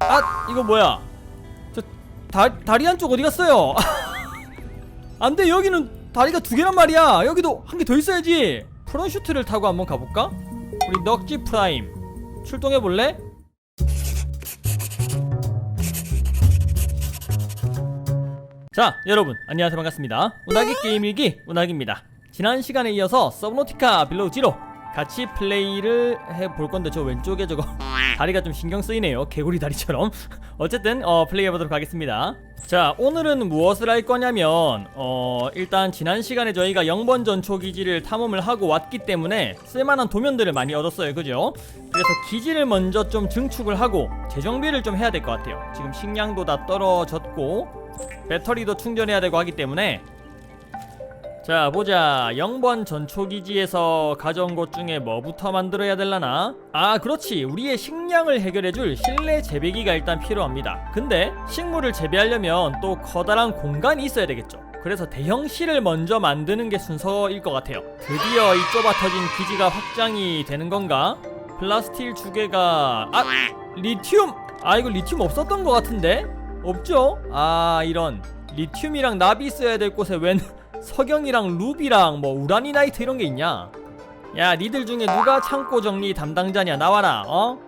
아 이거 뭐야? 저 다, 다리 한쪽 어디 갔어요? 안돼 여기는 다리가 두 개란 말이야. 여기도 한 개 더 있어야지. 프론슈트를 타고 한번 가볼까? 우리 넉지 프라임. 출동해볼래? 자 여러분 안녕하세요. 반갑습니다. 운하기 게임 일기 운하기입니다. 지난 시간에 이어서 서브노티카 빌로우 지로 같이 플레이를 해 볼 건데 저 왼쪽에 저거 다리가 좀 신경 쓰이네요. 개구리 다리처럼. 어쨌든 어 플레이 해보도록 하겠습니다. 자 오늘은 무엇을 할 거냐면 어 일단 지난 시간에 저희가 0번 전초 기지를 탐험을 하고 왔기 때문에 쓸만한 도면들을 많이 얻었어요. 그죠? 그래서 기지를 먼저 좀 증축을 하고 재정비를 좀 해야 될 것 같아요. 지금 식량도 다 떨어졌고 배터리도 충전해야 되고 하기 때문에 자 보자. 0번 전초기지에서 가져온 것 중에 뭐부터 만들어야 될라나? 아 그렇지. 우리의 식량을 해결해줄 실내 재배기가 일단 필요합니다. 근데 식물을 재배하려면 또 커다란 공간이 있어야 되겠죠. 그래서 대형실을 먼저 만드는 게 순서일 것 같아요. 드디어 이 좁아 터진 기지가 확장이 되는 건가? 플라스틸 두 개가 아 리튬! 아 이거 리튬 없었던 것 같은데? 없죠? 아 이런 리튬이랑 납이 있어야 될 곳에 웬 석영이랑 루비랑 뭐 우라니나이트 이런 게 있냐? 야, 니들 중에 누가 창고 정리 담당자냐? 나와라. 어?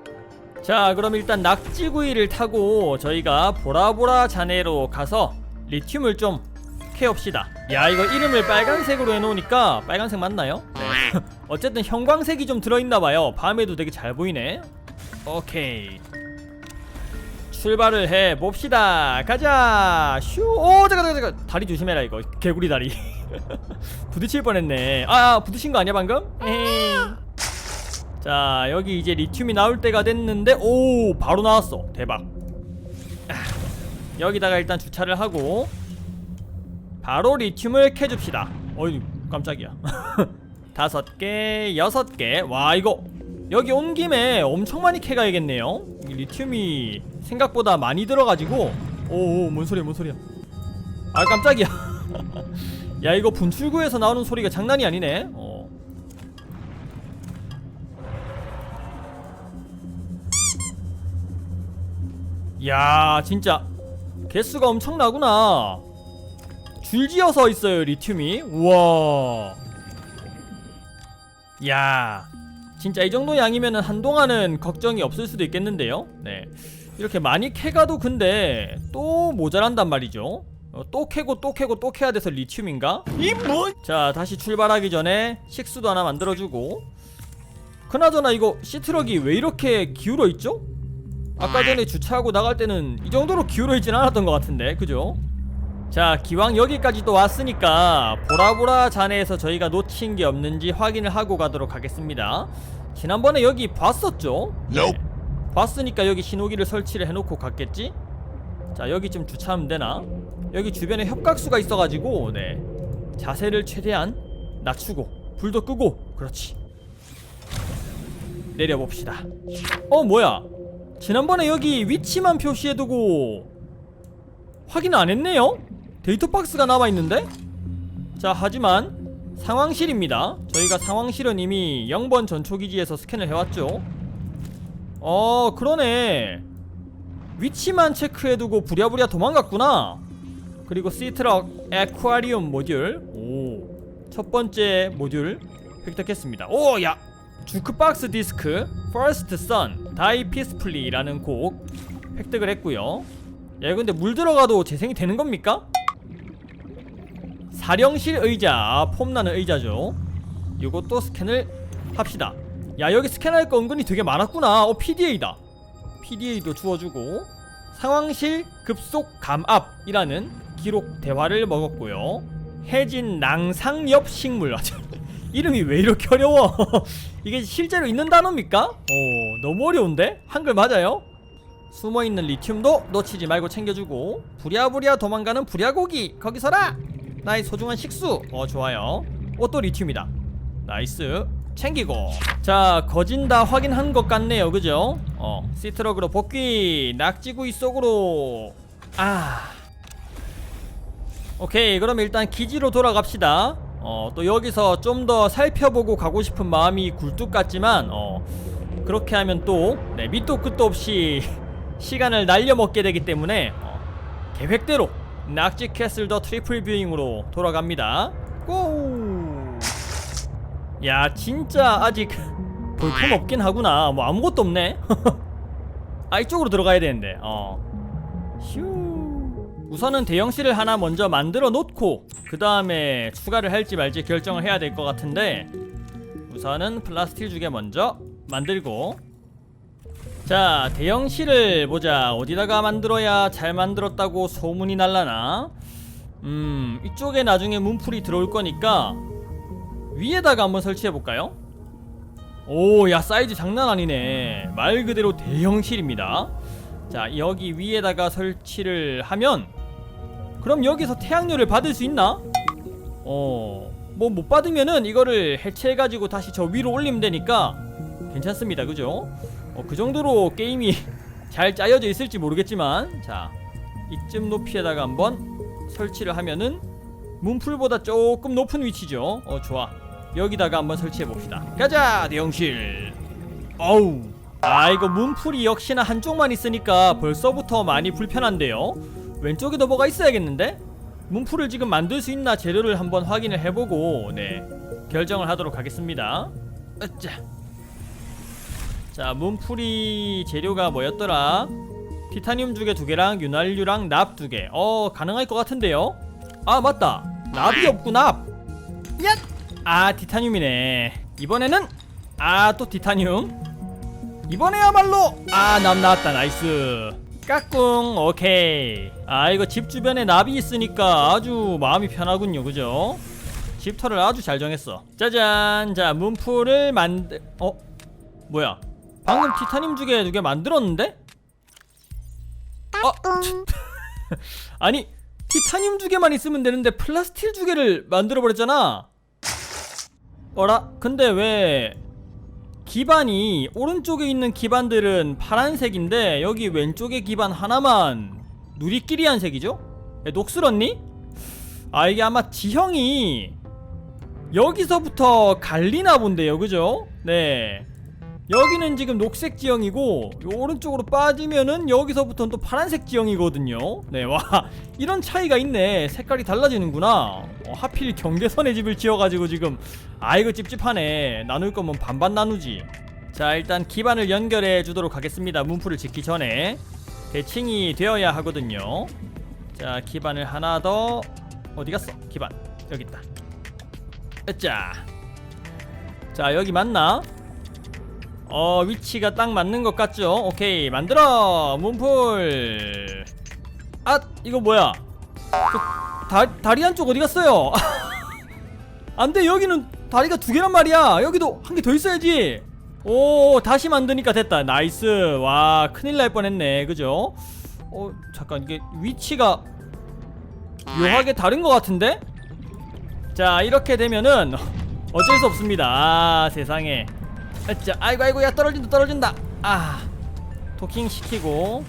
자, 그럼 일단 낙지구이를 타고 저희가 보라보라 잔해로 가서 리튬을 좀 캐옵시다. 야, 이거 이름을 빨간색으로 해놓으니까 빨간색 맞나요? 네. 어쨌든 형광색이 좀 들어있나봐요. 밤에도 되게 잘 보이네. 오케이. 출발을 해 봅시다. 가자. 슈. 오, 잠깐 잠깐 잠깐. 다리 조심해라 이거. 개구리 다리. 부딪힐 뻔했네. 아, 부딪힌 거 아니야 방금? 에이. 자, 여기 이제 리튬이 나올 때가 됐는데 오, 바로 나왔어. 대박. 아, 여기다가 일단 주차를 하고 바로 리튬을 캐줍시다. 어이, 깜짝이야. 다섯 개, 여섯 개. 와, 이거 여기 온 김에 엄청 많이 캐가야겠네요. 이 리튬이 생각보다 많이 들어가지고. 오오 뭔 소리야 뭔 소리야. 아 깜짝이야. 야 이거 분출구에서 나오는 소리가 장난이 아니네. 어. 야 진짜. 개수가 엄청나구나. 줄지어서 있어요 리튬이. 우와. 야 진짜 이 정도 양이면은 한동안은 걱정이 없을 수도 있겠는데요? 네 이렇게 많이 캐가도 근데 또 모자란단 말이죠 어, 또 캐고 또 캐고 또 캐야 돼서 리튬인가? 이 뭐? 자 다시 출발하기 전에 식수도 하나 만들어주고 그나저나 이거 시트럭이 왜 이렇게 기울어 있죠? 아까 전에 주차하고 나갈 때는 이 정도로 기울어 있진 않았던 것 같은데 그죠? 자 기왕 여기까지 또 왔으니까 보라보라 잔해에서 저희가 놓친 게 없는지 확인을 하고 가도록 하겠습니다 지난번에 여기 봤었죠? 네. 봤으니까 여기 신호기를 설치를 해놓고 갔겠지? 자 여기 좀 주차하면 되나? 여기 주변에 협각수가 있어가지고 네 자세를 최대한 낮추고 불도 끄고 그렇지 내려봅시다 어 뭐야 지난번에 여기 위치만 표시해두고 확인 안 했네요? 데이터 박스가 남아있는데? 자 하지만 상황실입니다 저희가 상황실은 이미 0번 전초기지에서 스캔을 해왔죠 어 그러네. 위치만 체크해두고 부랴부랴 도망갔구나. 그리고 시트럭 에쿠아리움 모듈. 오. 첫번째 모듈 획득했습니다. 오야. 주크박스 디스크 퍼스트 선 다이 피스플리라는 곡 획득을 했고요. 야 근데 물 들어가도 재생이 되는 겁니까? 사령실 의자 아, 폼나는 의자죠. 이것도 스캔을 합시다 야 여기 스캔할 거 은근히 되게 많았구나. 어 PDA다. PDA도 주워주고 상황실 급속 감압이라는 기록 대화를 먹었고요. 해진 낭상엽 식물. 아, 참, 이름이 왜 이렇게 어려워? 이게 실제로 있는 단어입니까? 어 너무 어려운데? 한글 맞아요? 숨어있는 리튬도 놓치지 말고 챙겨주고 부랴부랴 도망가는 부랴고기 거기 서라! 나의 소중한 식수. 어 좋아요. 옷도 리튬이다. 나이스 챙기고. 자 거진 다 확인한 것 같네요. 그죠? 어 시트럭으로 복귀 낙지구이 속으로. 아. 오케이 그럼 일단 기지로 돌아갑시다. 어 또 여기서 좀 더 살펴보고 가고 싶은 마음이 굴뚝 같지만 어 그렇게 하면 또 네 밑도 끝도 없이 시간을 날려먹게 되기 때문에 어, 계획대로 낙지 캐슬 더 트리플 뷰잉으로 돌아갑니다. 고! 야 진짜 아직 볼품 없긴 하구나. 뭐 아무것도 없네. 아 이쪽으로 들어가야 되는데. 어. 휴. 우선은 대형실을 하나 먼저 만들어 놓고 그 다음에 추가를 할지 말지 결정을 해야 될 것 같은데 우선은 플라스틱 주게 먼저 만들고 자 대형실을 보자 어디다가 만들어야 잘 만들었다고 소문이 날라나 음 이쪽에 나중에 문풀이 들어올 거니까 위에다가 한번 설치해 볼까요? 오 야 사이즈 장난 아니네 말 그대로 대형실입니다 자 여기 위에다가 설치를 하면 그럼 여기서 태양열을 받을 수 있나? 어, 뭐 못 받으면은 이거를 해체해가지고 다시 저 위로 올리면 되니까 괜찮습니다, 그죠? 어, 그 정도로 게임이 잘 짜여져 있을지 모르겠지만, 자, 이쯤 높이에다가 한번 설치를 하면은 문풀보다 조금 높은 위치죠. 어, 좋아. 여기다가 한번 설치해 봅시다. 가자, 대형실. 어우. 아, 이거 문풀이 역시나 한쪽만 있으니까 벌써부터 많이 불편한데요. 왼쪽에도 뭐가 있어야겠는데? 문풀을 지금 만들 수 있나 재료를 한번 확인을 해보고 네 결정을 하도록 하겠습니다. 으짜. 자 문풀이 재료가 뭐였더라? 티타늄 두 개 두 개랑 윤활유랑 납 두 개. 어 가능할 것 같은데요? 아 맞다. 납이 없구 납. 야. 아 티타늄이네. 이번에는 아 또 티타늄. 이번에야말로 아납 나왔다. 나이스. 까꿍 오케이. 아 이거 집 주변에 나비 있으니까 아주 마음이 편하군요. 그죠? 집터를 아주 잘 정했어. 짜잔. 자 문풀을 만들 어? 뭐야? 방금 티타늄 주개 두개 만들었는데? 어? 아니 티타늄 두 개만 있으면 되는데 플라스틸 두 개를 만들어 버렸잖아 어라 근데 왜 기반이 오른쪽에 있는 기반들은 파란색인데 여기 왼쪽에 기반 하나만 누리끼리한 색이죠? 야, 녹슬었니? 아 이게 아마 지형이 여기서부터 갈리나 본데요 그죠? 네 여기는 지금 녹색 지형이고 요 오른쪽으로 빠지면은 여기서부터는 또 파란색 지형이거든요. 네와 이런 차이가 있네. 색깔이 달라지는구나. 어, 하필 경계선에 집을 지어가지고 지금 아 이거 찝찝하네. 나눌 거면 반반 나누지. 자 일단 기반을 연결해 주도록 하겠습니다. 문풀을 짓기 전에. 대칭이 되어야 하거든요. 자 기반을 하나 더. 어디 갔어? 기반. 여기 있다. 으짜 자 여기 맞나 어 위치가 딱 맞는 것 같죠? 오케이 만들어! 문풀! 아 이거 뭐야? 그, 다, 다리 한쪽 어디 갔어요? 안돼 여기는 다리가 두 개란 말이야. 여기도 한 개 더 있어야지. 오 다시 만드니까 됐다. 나이스. 와 큰일 날 뻔했네. 그죠? 어 잠깐 이게 위치가 묘하게 다른 것 같은데? 자 이렇게 되면은 어쩔 수 없습니다. 아 세상에 자 아이고 아이고 야 떨어진다 떨어진다. 아 도킹 시키고.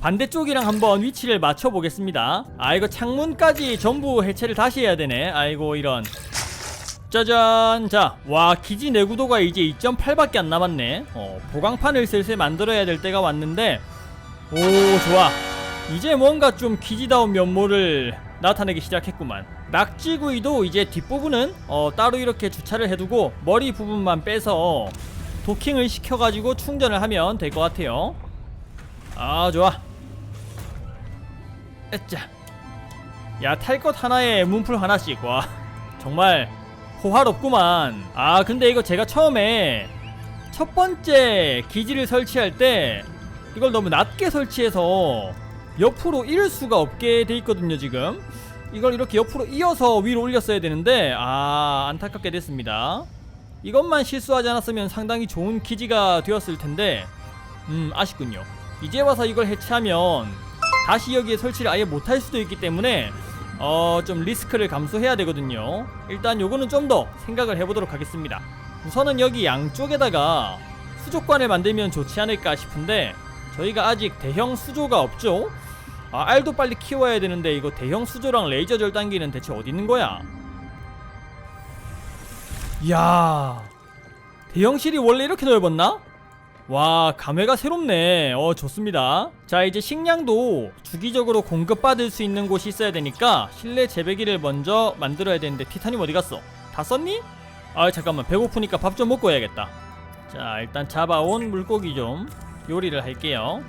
반대쪽이랑 한번 위치를 맞춰 보겠습니다. 아 이거 창문까지 전부 해체를 다시 해야 되네. 아이고 이런. 짜잔. 자와 기지 내구도가 이제 2.8밖에 안 남았네. 어 보강판을 슬슬 만들어야 될 때가 왔는데. 오 좋아. 이제 뭔가 좀 기지다운 면모를 나타내기 시작했구만 낙지구이도 이제 뒷부분은 어, 따로 이렇게 주차를 해두고 머리 부분만 빼서 도킹을 시켜가지고 충전을 하면 될 것 같아요. 아 좋아. 에짜. 야탈 것 하나에 문풀 하나씩. 와 정말 호화롭구만. 아 근데 이거 제가 처음에 첫 번째 기지를 설치할 때 이걸 너무 낮게 설치해서 옆으로 이을 수가 없게 돼 있거든요 지금 이걸 이렇게 옆으로 이어서 위로 올렸어야 되는데 아 안타깝게 됐습니다. 이것만 실수하지 않았으면 상당히 좋은 기지가 되었을 텐데 음 아쉽군요. 이제 와서 이걸 해체하면 다시 여기에 설치를 아예 못할 수도 있기 때문에 어 좀 리스크를 감수해야 되거든요. 일단 요거는 좀 더 생각을 해보도록 하겠습니다. 우선은 여기 양쪽에다가 수족관을 만들면 좋지 않을까 싶은데 저희가 아직 대형 수조가 없죠 아 알도 빨리 키워야 되는데 이거 대형 수조랑 레이저 절단기는 대체 어디 있는 거야 이야 대형실이 원래 이렇게 넓었나? 와 감회가 새롭네 어 좋습니다 자 이제 식량도 주기적으로 공급받을 수 있는 곳이 있어야 되니까 실내 재배기를 먼저 만들어야 되는데 티타늄 어디 갔어? 다 썼니? 아 잠깐만 배고프니까 밥 좀 먹고 해야겠다 자 일단 잡아온 물고기 좀 요리를 할게요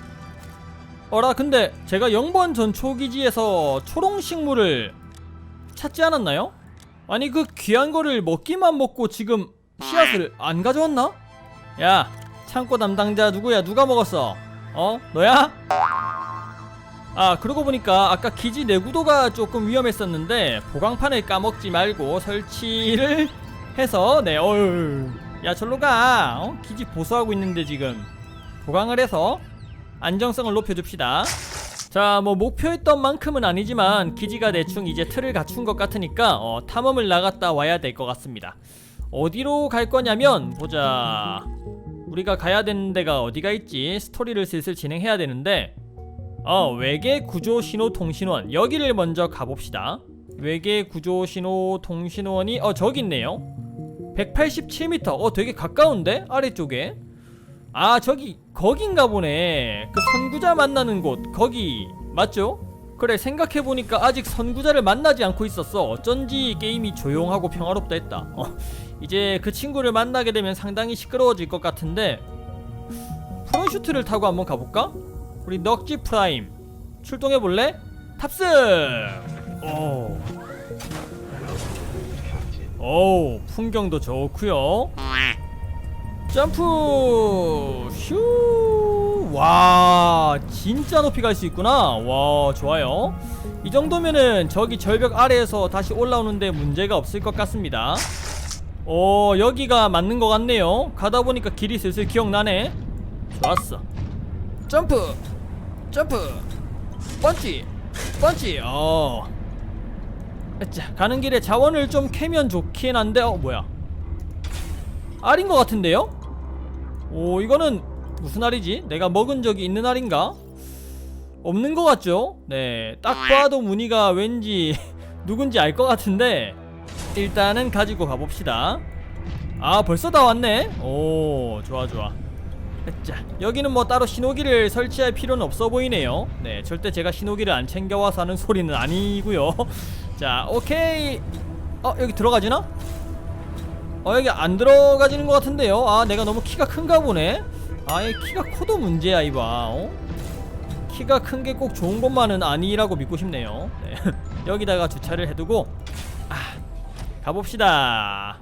어라 근데 제가 0번 전초기지에서 초롱식물을 찾지 않았나요? 아니 그 귀한 거를 먹기만 먹고 지금 씨앗을 안 가져왔나? 야 창고 담당자 누구야 누가 먹었어? 어? 너야? 아 그러고 보니까 아까 기지 내구도가 조금 위험했었는데 보강판을 까먹지 말고 설치를 해서 네 어휴 야 절로 가 어? 기지 보수하고 있는데 지금 보강을 해서 안정성을 높여줍시다. 자 뭐 목표했던 만큼은 아니지만 기지가 대충 이제 틀을 갖춘 것 같으니까 어, 탐험을 나갔다 와야 될 것 같습니다. 어디로 갈 거냐면 보자. 우리가 가야 되는 데가 어디가 있지? 스토리를 슬슬 진행해야 되는데. 어 외계 구조 신호 통신원. 여기를 먼저 가봅시다. 외계 구조 신호 통신원이 어 저기 있네요. 187m 어 되게 가까운데? 아래쪽에 아 저기 거긴가 보네 그 선구자 만나는 곳 거기 맞죠? 그래 생각해보니까 아직 선구자를 만나지 않고 있었어 어쩐지 게임이 조용하고 평화롭다 했다 어, 이제 그 친구를 만나게 되면 상당히 시끄러워질 것 같은데 프론슈트를 타고 한번 가볼까? 우리 넉지 프라임 출동해볼래? 탑승! 오. 오 풍경도 좋구요 점프! 슈와 진짜 높이 갈 수 있구나. 와 좋아요. 이 정도면은 저기 절벽 아래에서 다시 올라오는데 문제가 없을 것 같습니다. 오 여기가 맞는 것 같네요. 가다 보니까 길이 슬슬 기억나네. 좋았어. 점프! 점프! 펀치 펀치 어. 자, 가는 길에 자원을 좀 캐면 좋긴 한데 어 뭐야? 알인 것 같은데요? 오 이거는 무슨 알이지? 내가 먹은 적이 있는 알인가? 없는 것 같죠? 네 딱 봐도 무늬가 왠지 누군지 알 것 같은데 일단은 가지고 가봅시다 아 벌써 다 왔네? 오 좋아 좋아 자 여기는 뭐 따로 신호기를 설치할 필요는 없어 보이네요 네 절대 제가 신호기를 안 챙겨와서 하는 소리는 아니고요 자 오케이 어 여기 들어가지나? 어 여기 안 들어가지는 것 같은데요. 아 내가 너무 키가 큰가 보네. 아이 키가 커도 문제야 이봐. 어? 키가 큰 게 꼭 좋은 것만은 아니라고 믿고 싶네요. 네. 여기다가 주차를 해두고 아 가봅시다